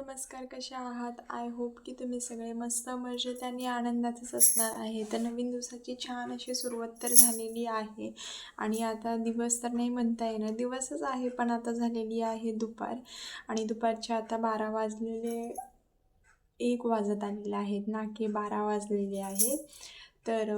नमस्कार कशा आहात? आय होप की तुम्ही सगळे मस्त मजेत आणि आनंदातच असणार आहे. तर नवीन दिवसाची छान अशी सुरुवात तर झालेली आहे. आणि आता दिवस तर नाही म्हणता येणार दिवसच आहे पण आता झालेली आहे दुपार. आणि दुपारचे आता बारा वाजलेले एक वाजत आलेले आहेत ना की बारा वाजलेले आहेत. तर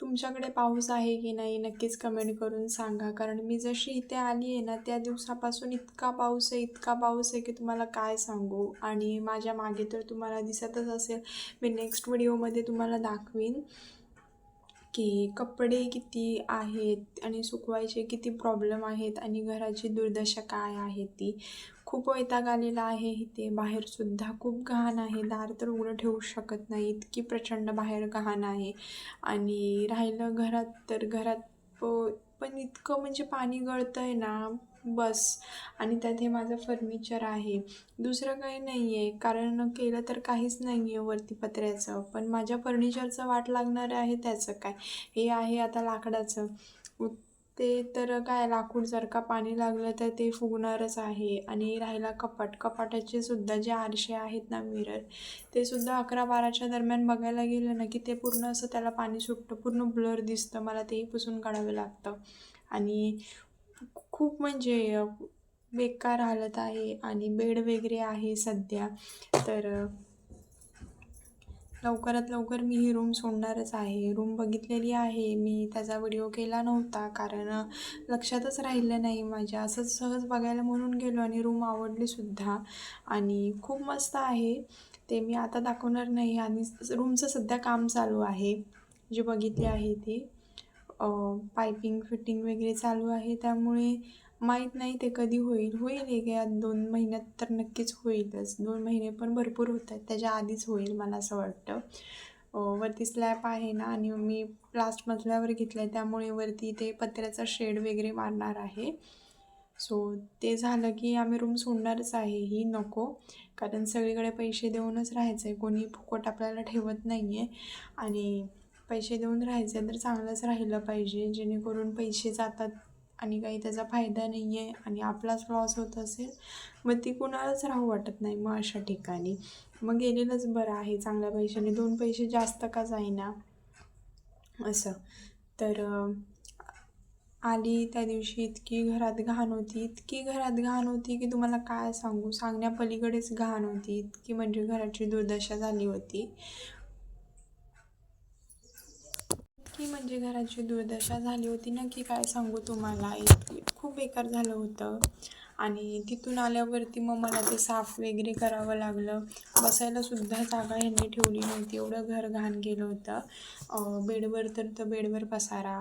तुमच्याकडे पाऊस आहे की नाही नक्कीच कमेंट करून सांगा. कारण मी जशी इथे आली आहे ना त्या दिवसापासून इतका पाऊस आहे इतका पाऊस आहे की तुम्हाला काय सांगू? आणि माझ्या मागे तर तुम्हाला दिसतच असेल. मी नेक्स्ट व्हिडिओमध्ये तुम्हाला दाखवीन की कपडे किती आहेत आणि सुकवायचे किती प्रॉब्लेम आहेत आणि घराची दुर्दशा काय आहे ती. खूप वैताग आलेला आहे इथे. बाहेरसुद्धा खूप घाण आहे. दार तर उघडं ठेवू शकत नाही. इतकी प्रचंड बाहेर घाण आहे. आणि राहिलं घरात तर घरात प- पण इतकं म्हणजे पाणी गळतं आहे ना बस. आणि त्यात हे माझं फर्निचर आहे. दुसरं काही नाही आहे कारण केलं तर काहीच नाही आहे वरती पत्र्याचं. पण माझ्या फर्निचरचं वाट लागणार आहे त्याचं काय? हे आहे आता लाकडाचं. ते तर काय लाकूड जर का पाणी लागलं तर ते फुगणारच आहे. आणि राहिला कपाट. कपाटाचे सुद्धा जे आरसे आहेत ना मिरर ते सुद्धा अकरा बाराच्या दरम्यान बघायला गेलं ना की ते पूर्ण असं त्याला पाणी सुटतं. पूर्ण ब्लर दिसतं. मला तेही पुसून काढावं लागतं. आणि खूप म्हणजे बेकार हालत आहे. आणि बेड वगैरे आहे सध्या. तर लवकरात लवकर मी ही रूम सोडणारच आहे. रूम बघितलेली आहे. मी त्याचा व्हिडिओ केला नव्हता. कारण लक्षातच राहिलं नाही माझ्या. असंच सहज बघायला म्हणून गेलो आणि रूम आवडलीसुद्धा आणि खूप मस्त आहे. ते मी आता दाखवणार नाही. आणि रूमचं सध्या काम चालू आहे. जे बघितले आहे ते. पायपिंग फिटिंग वगैरे चालू आहे. त्यामुळे माहीत नाही ते कधी होईल. होईल एक या दोन महिन्यात तर नक्कीच होईलच. दोन महिने पण भरपूर होत आहेत त्याच्या आधीच होईल मला असं वाटतं. वरती स्लॅब आहे ना आणि मी लास्ट मजल्यावर घेतलं आहे त्यामुळे वरती ते पत्र्याचा शेड वगैरे मारणार आहे. सो ते झालं की आम्ही रूम सोडणारच आहे. ही नको. कारण सगळीकडे पैसे देऊनच राहायचं आहे कोणी फुकट आपल्याला ठेवत नाही आहे आणि पैसे देऊन राहायचं तर चांगलंच राहिलं पाहिजे. जेणेकरून पैसे जातात आणि काही त्याचा फायदा नाही आहे आणि आपलाच लॉस होत असेल मग ती कुणालाच राहू वाटत नाही. मग अशा ठिकाणी. मग गेलेलंच बरं आहे चांगल्या पैशाने. दोन पैसे जास्त का जाईना? असं. तर आली त्या दिवशी इतकी घरात घाण होती. इतकी घरात घाण होती की तुम्हाला काय सांगू? सांगण्यापलीकडेच घाण होती. इतकी म्हणजे घराची दुर्दशा झाली होती. इतकी म्हणजे घराची दुर्दशा झाली होती ना की काय सांगू तुम्हाला? इतकी खूप बेकार झालं होतं. आणि तिथून आल्यावरती मग मला ते साफ वगैरे करावं लागलं. बसायला सुद्धा जागा ह्यांनी ठेवली नव्हती. एवढं घर घाण गेलं होतं. बेडवर तर तर बेडवर पसारा.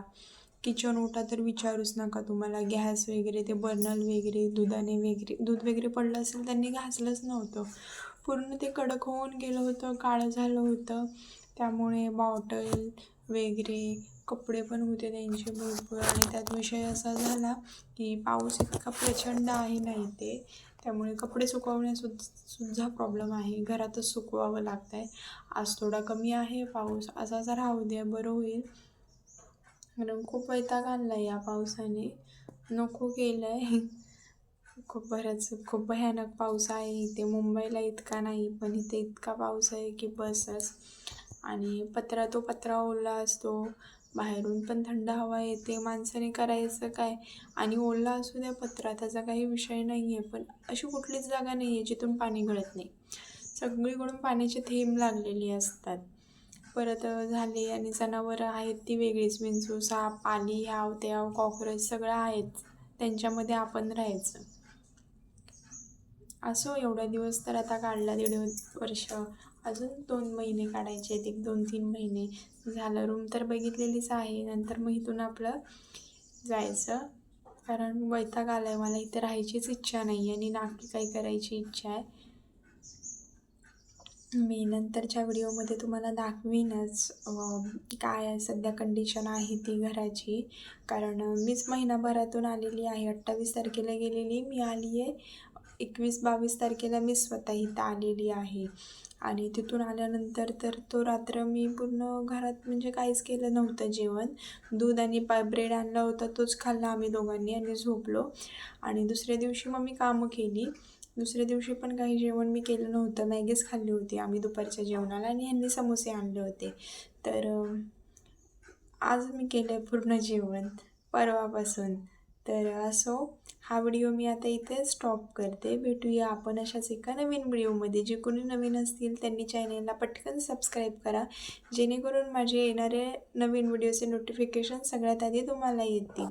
किचन ओटा तर विचारूच नका तुम्हाला. गॅस वगैरे ते बर्नल वगैरे दुधाने वगैरे दूध वगैरे पडलं असेल त्यांनी घासलंच नव्हतं. पूर्ण ते कडक होऊन गेलं होतं काळं झालं होतं. त्यामुळे बॉटल वगैरे कपडे पण होते त्यांचे भरपूर. आणि त्यात विषय असा झाला की पाऊस इतका प्रचंड आहे ना इथे. त्यामुळे कपडे सुकवण्यासुद्धा सुद्धा प्रॉब्लेम आहे. घरातच सुकवावं लागतं आहे आज थोडा कमी आहे पाऊस. असा जर राहू द्या बरं होईल. कारण खूप वैताग आणला या पावसाने. नको केलं आहे खूप बऱ्याच खूप भयानक पाऊस आहे इथे. मुंबईला इतका नाही पण इथे इतका पाऊस आहे की बसच. आणि पत्रा तो पत्रा ओला असतो. बाहेरून पण थंड हवा येते. माणसाने करायचं काय? आणि ओला असू द्या पत्रा त्याचा काही विषय नाही आहे पण अशी कुठलीच जागा नाही आहे जिथून पाणी गळत नाही. सगळीकडून पाण्याचे थेंब लागलेली असतात. परत झाले आणि जनावरं आहेत ती वेगळीच. विंचू साप आली ह्याव त्याव कॉक्रोच सगळं आहेत त्यांच्यामध्ये आपण राहायचं. असो एवढा दिवस तर आता काढला दीड वर्ष. अजून दोन महिने काढायचे आहेत. एक दोन तीन महिने झालं. रूम तर बघितलेलीच आहे. नंतर मग इथून आपलं जायचं. कारण वैताग आला आहे मला इथे राहायचीच इच्छा नाही आणि नाकी काही करायची इच्छा आहे. मी नंतरच्या व्हिडिओमध्ये तुम्हाला दाखवीनच काय आहे सध्या कंडिशन आहे ती घराची. कारण मीच महिनाभरातून आलेली आहे. अठ्ठावीस तारखेला गेलेली. मी आली आहे एकवीस बावीस तारखेला मी स्वतः इथं आलेली आहे. आणि तिथून आल्यानंतर तर तो रात्र मी पूर्ण घरात म्हणजे काहीच केलं नव्हतं जेवण. दूध आणि पा ब्रेड आणला होता तोच खाल्ला आम्ही दोघांनी आणि झोपलो. आणि दुसऱ्या दिवशी मग मी कामं केली. दुसऱ्या दिवशी पण काही जेवण मी केलं नव्हतं. मॅगीच खाल्ली होती आम्ही दुपारच्या जेवणाला आणि ह्यांनी समोसे आणले होते. तर आज मी केलं आहे पूर्ण जेवण परवापासून. तर असो हा व्हिडिओ मी आता इथे स्टॉप करते. भेटूया आपण अशाच एका नवीन व्हिडिओमध्ये जे कोणी नवीन असतील त्यांनी चॅनेलला पटकन सबस्क्राईब करा. जेणेकरून माझे येणारे नवीन व्हिडिओचे नोटिफिकेशन सगळ्यात आधी तुम्हाला येतील.